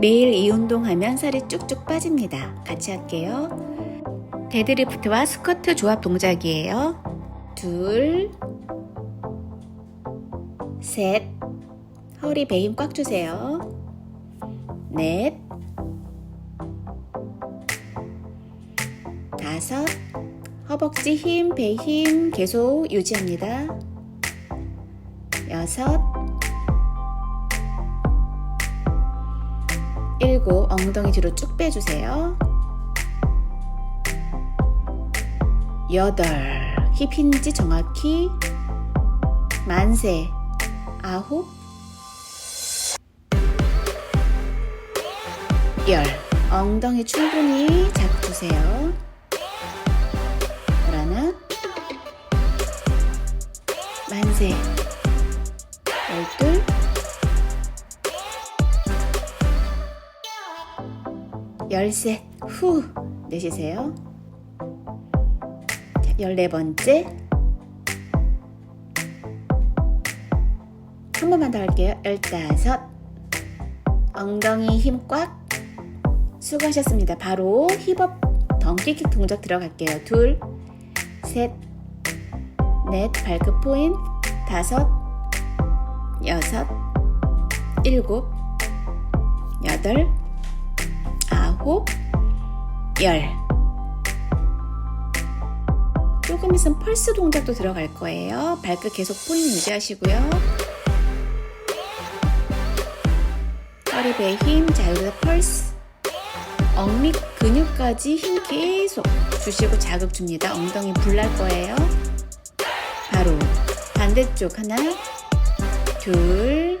매일 이 운동하면 살이 쭉쭉 빠집니다. 같이 할게요. 데드리프트와 스쿼트 조합 동작이에요. 둘, 셋, 허리 배 힘 꽉 주세요. 넷, 다섯, 허벅지 힘, 배 힘 계속 유지합니다. 여섯, 일곱, 엉덩이 뒤로 쭉 빼주세요. 여덟, 힙 힌지 정확히 만세, 아홉, 열, 엉덩이 충분히 잡주세요. 열하나, 만세, 열셋, 후 내쉬세요. 자, 열네 번째. 한 번만 더 할게요. 열다섯. 엉덩이 힘 꽉. 수고하셨습니다. 바로 힙업 덩키킥 동작 들어갈게요. 둘, 셋, 넷, 발끝 포인, 다섯, 여섯, 일곱, 여덟, 아홉, 열. 조금 있으면 펄스 동작도 들어갈 거예요. 발끝 계속 포인 유지하시고요. 허리 배 힘, 자 여기서 펄스. 엉밑 근육까지 힘 계속 주시고 자극 줍니다. 엉덩이 불날 거예요. 바로 반대쪽 하나, 둘,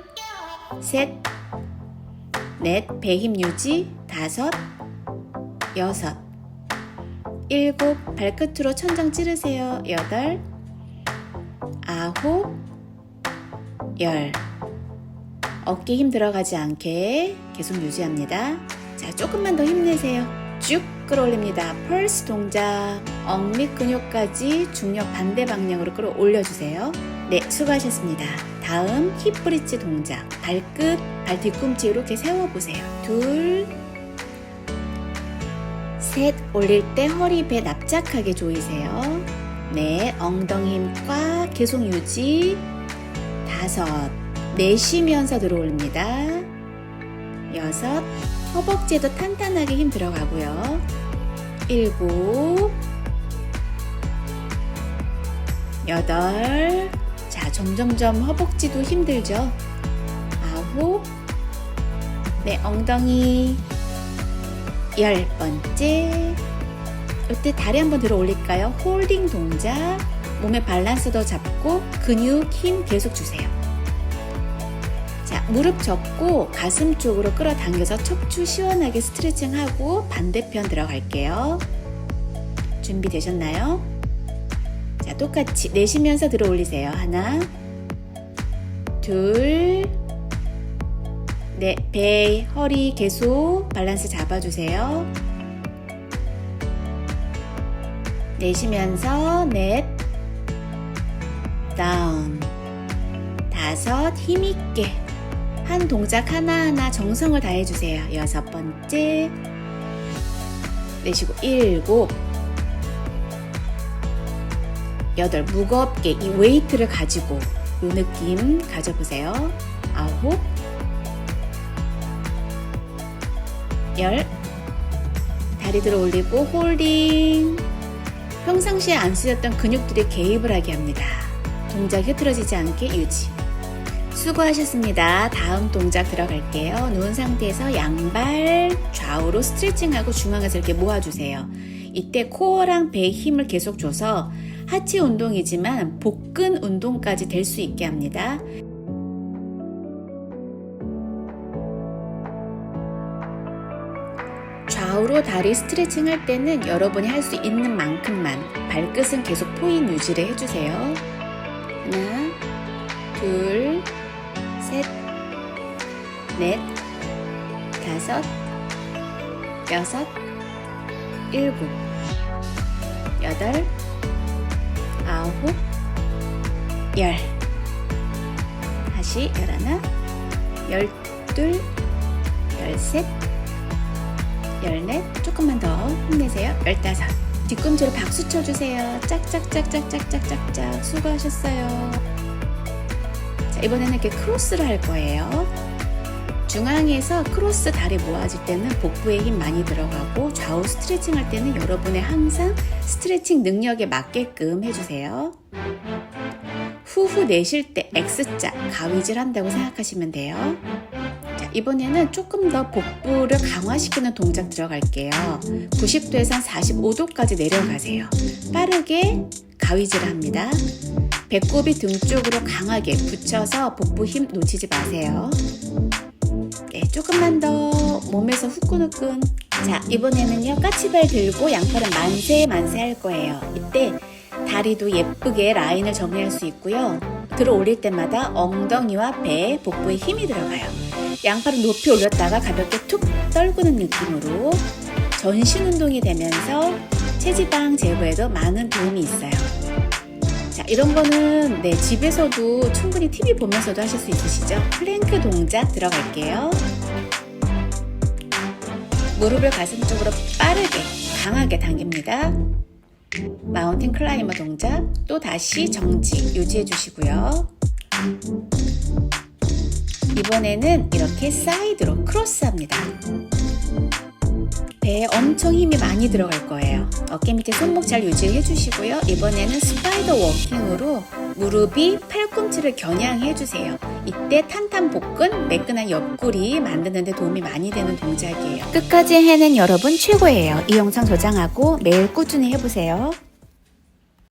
셋, 넷, 배 힘 유지, 다섯, 여섯, 일곱, 발끝으로 천장 찌르세요. 여덟, 아홉, 열. 어깨 힘 들어가지 않게 계속 유지합니다. 자, 조금만 더 힘내세요. 쭉 끌어올립니다. 펄스 동작. 엉밑 근육까지 중력 반대 방향으로 끌어올려주세요. 네, 수고하셨습니다. 다음 힙 브릿지 동작. 발끝, 발 뒤꿈치 이렇게 세워보세요. 둘, 셋, 올릴 때 허리 배 납작하게 조이세요. 넷, 엉덩이 힘 꽉 계속 유지. 다섯, 내쉬면서 들어올립니다. 여섯, 허벅지에도 탄탄하게 힘 들어가고요. 일곱, 여덟, 자, 점점점 허벅지도 힘들죠? 아홉, 네, 엉덩이 열 번째. 이때 다리 한번 들어 올릴까요? 홀딩 동작. 몸의 밸런스도 잡고 근육 힘 계속 주세요. 자, 무릎 접고 가슴 쪽으로 끌어당겨서 척추 시원하게 스트레칭하고 반대편 들어갈게요. 준비되셨나요? 자, 똑같이 내쉬면서 들어 올리세요. 하나, 둘, 네, 배, 허리 계속 밸런스 잡아주세요. 내쉬면서 넷, 다운, 다섯, 힘있게 한 동작 하나하나 정성을 다해주세요. 여섯 번째, 내쉬고 일곱, 여덟, 무겁게 이 웨이트를 가지고 이 느낌 가져보세요. 아홉, 열 다리 들어 올리고 홀딩 평상시에 안 쓰였던 근육들이 개입을 하게 합니다. 동작 흐트러지지 않게 유지 수고하셨습니다. 다음 동작 들어갈게요. 누운 상태에서 양발 좌우로 스트레칭하고 중앙에서 이렇게 모아주세요. 이때 코어랑 배에 힘을 계속 줘서 하체 운동이지만 복근 운동까지 될 수 있게 합니다. 좌우로 다리 스트레칭 할 때는 여러분이 할 수 있는 만큼만 발끝은 계속 포인 유지를 해주세요. 하나, 둘, 셋, 넷, 다섯, 여섯, 일곱, 여덟, 아홉, 열. 다시 열하나, 열둘, 열셋, 열넷, 조금만 더 힘내세요. 열다섯. 뒤꿈치로 박수 쳐주세요. 짝짝짝짝짝짝짝짝. 수고하셨어요. 자, 이번에는 이렇게 크로스를 할 거예요. 중앙에서 크로스 다리 모아질 때는 복부에 힘 많이 들어가고 좌우 스트레칭 할 때는 여러분의 항상 스트레칭 능력에 맞게끔 해주세요. 후후 내쉴 때 X자 가위질 한다고 생각하시면 돼요. 자, 이번에는 조금 더 복부를 강화시키는 동작 들어갈게요. 90도에서 한 45도까지 내려가세요. 빠르게 가위질을 합니다. 배꼽이 등 쪽으로 강하게 붙여서 복부 힘 놓치지 마세요. 네, 조금만 더 몸에서 후끈후끈. 자, 이번에는요, 까치발 들고 양팔은 만세 만세 할 거예요. 이때 다리도 예쁘게 라인을 정리할 수 있고요. 들어 올릴 때마다 엉덩이와 배, 복부에 힘이 들어가요. 양팔을 높이 올렸다가 가볍게 툭 떨구는 느낌으로 전신 운동이 되면서 체지방 제거에도 많은 도움이 있어요. 자, 이런 거는 네, 집에서도 충분히 TV 보면서도 하실 수 있으시죠? 플랭크 동작 들어갈게요. 무릎을 가슴 쪽으로 빠르게 강하게 당깁니다. 마운틴 클라이머 동작 또 다시 정지 유지해 주시고요. 이번에는 이렇게 사이드로 크로스합니다. 배에 엄청 힘이 많이 들어갈 거예요. 어깨 밑에 손목 잘 유지해 주시고요. 이번에는 스파이더 워킹으로 무릎이 팔꿈치를 겨냥해 주세요. 이때 탄탄 복근, 매끈한 옆구리 만드는 데 도움이 많이 되는 동작이에요. 끝까지 해낸 여러분 최고예요. 이 영상 저장하고 매일 꾸준히 해보세요.